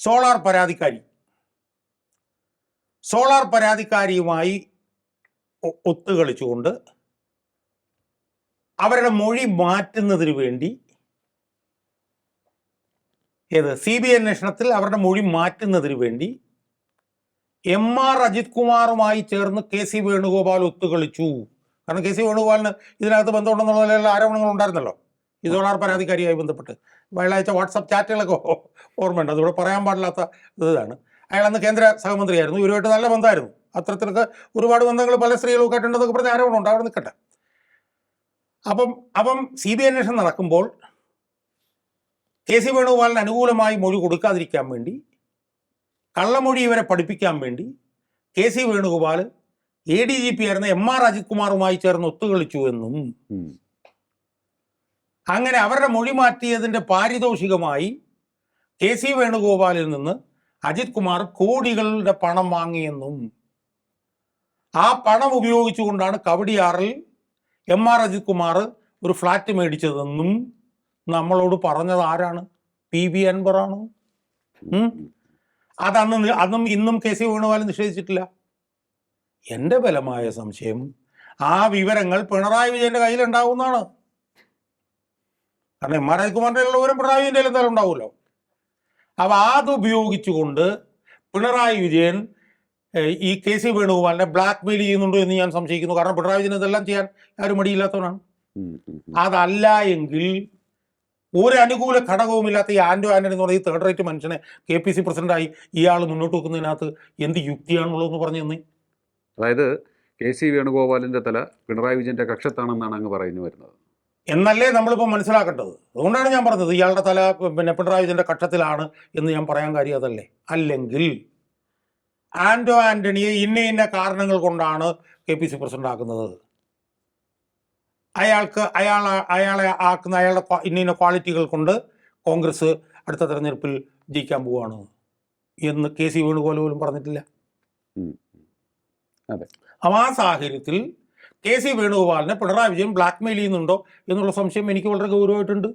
Solar പരാതിക്കാരി. Solar പരാതിക്കാരിയുമായി ഒത്തുകളിച്ചുകൊണ്ട് അവരുടെ മൊഴി മാറ്റുന്നതിന് വേണ്ടി ഏത് സി ബി അന്വേഷണത്തിൽ അവരുടെ മൊഴി മാറ്റുന്നതിന് വേണ്ടി എം ആർ അജിത് കുമാറുമായി ചേർന്ന് കെ സി വേണുഗോപാൽ ഒത്തുകളിച്ചു കാരണം കെ സി വേണുഗോപാലിന് ഇതിനകത്ത് ബന്ധമുണ്ടെന്നുള്ള ആരോപണങ്ങൾ ഉണ്ടായിരുന്നല്ലോ ഈ സോളാർ പരാതിക്കാരിയായി ബന്ധപ്പെട്ട്? വെള്ളിയാഴ്ച വാട്സപ്പ് ചാറ്റുകളൊക്കെ ഓർമ്മയുണ്ട്. അതിവിടെ പറയാൻ പാടില്ലാത്ത ഇതാണ്. അയാൾ അന്ന് കേന്ദ്ര സഹമന്ത്രിയായിരുന്നു. ഇവരുമായിട്ട് നല്ല ബന്ധമായിരുന്നു. അത്തരത്തിലൊക്കെ ഒരുപാട് ബന്ധങ്ങൾ പല സ്ത്രീകളൊക്കെ ആയിട്ടുണ്ടെന്നൊക്കെ പറഞ്ഞ ആരോപണമുണ്ട്. അവിടെ നിൽക്കട്ടെ. അപ്പം അപ്പം സി ബി അന്വേഷണം നടക്കുമ്പോൾ കെ സി വേണുഗോപാലിന് അനുകൂലമായി മൊഴി കൊടുക്കാതിരിക്കാൻ വേണ്ടി കള്ളമൊഴി ഇവരെ പഠിപ്പിക്കാൻ വേണ്ടി K C Venugopal A D G P ആയിരുന്ന എം ആർ അജിത് കുമാറുമായി ചേർന്ന് ഒത്തുകളിച്ചു എന്നും. അങ്ങനെ അവരുടെ മൊഴി മാറ്റിയതിന്റെ പാരിതോഷികമായി കെ സി വേണുഗോപാലിൽ നിന്ന് അജിത് കുമാർ കോടികളുടെ പണം വാങ്ങിയെന്നും ആ പണം ഉപയോഗിച്ചുകൊണ്ടാണ് കവടിയാറിൽ എം ആർ അജിത് കുമാർ ഒരു ഫ്ലാറ്റ് മേടിച്ചതെന്നും നമ്മളോട് പറഞ്ഞത് ആരാണ്? പി ബി അൻബറാണോ? അതന്ന് അന്നും ഇന്നും കെ സി വേണുഗോപാൽ നിഷേധിച്ചിട്ടില്ല. എന്റെ ബലമായ സംശയം ആ വിവരങ്ങൾ പിണറായി വിജയന്റെ കയ്യിലുണ്ടാവുന്നതാണ് കാരണം എം ആർ അജിത്കുമാറിന്റെ ഉള്ള വിവരം പിണറായി വിജയന്റെ എന്തായാലും ഉണ്ടാവുമല്ലോ. അപ്പോൾ അത് ഉപയോഗിച്ചുകൊണ്ട് പിണറായി വിജയൻ ഈ കെ സി വേണുഗോപാലിനെ ബ്ലാക്ക് മെയിൽ ചെയ്യുന്നുണ്ടോ എന്ന് ഞാൻ സംശയിക്കുന്നു. കാരണം പിണറായി വിജയൻ ഇതെല്ലാം ചെയ്യാൻ ആരും മടിയില്ലാത്തവനാണ്. അതല്ല എങ്കിൽ ഒരു അനുകൂല ഘടകവുമില്ലാത്ത ഈ ആന്റോ ആന്റണി എന്ന് പറയുന്ന ഈ തേർഡ് റേറ്റ് മനുഷ്യനെ കെ പി സി പ്രസിഡന്റായി ഇയാൾ മുന്നോട്ട് വെക്കുന്നതിനകത്ത് എന്ത് യുക്തിയാണുള്ളതെന്ന് പറഞ്ഞു തന്നെ. അതായത് കെ സി വേണുഗോപാലിന്റെ തല പിണറായി വിജയന്റെ കക്ഷത്താണെന്നാണ് അങ്ങ് പറയുന്നു വരുന്നത്. എന്നല്ലേ നമ്മളിപ്പോൾ മനസ്സിലാക്കേണ്ടത്? അതുകൊണ്ടാണ് ഞാൻ പറഞ്ഞത് ഇയാളുടെ തല പിന്നെ പിണറായി വിജയന്റെ കക്ഷത്തിലാണ് എന്ന് ഞാൻ പറയാൻ കാര്യം അതല്ലേ? അല്ലെങ്കിൽ ആന്റോ ആന്റണിയെ ഇന്ന ഇന്ന കാരണങ്ങൾ കൊണ്ടാണ് കെ പി സി പ്രസിഡന്റ് ആക്കുന്നത് അയാൾക്ക് അയാൾ അയാളെ ആക്കുന്ന അയാളുടെ ഇന്ന ഇന്ന ക്വാളിറ്റികൾ കൊണ്ട് കോൺഗ്രസ് അടുത്ത തെരഞ്ഞെടുപ്പിൽ ജയിക്കാൻ പോവുകയാണ് എന്ന് കെ സി വേണുഗോപാൽ പോലും പറഞ്ഞിട്ടില്ല. അപ്പം ആ സാഹചര്യത്തിൽ കെ സി വേണുഗോപാലിനെ പിണറായി വിജയൻ ബ്ലാക്ക്മെയിൽ ചെയ്യുന്നുണ്ടോ എന്നുള്ള സംശയം എനിക്ക് വളരെ ഗൗരവമായിട്ടുണ്ട്.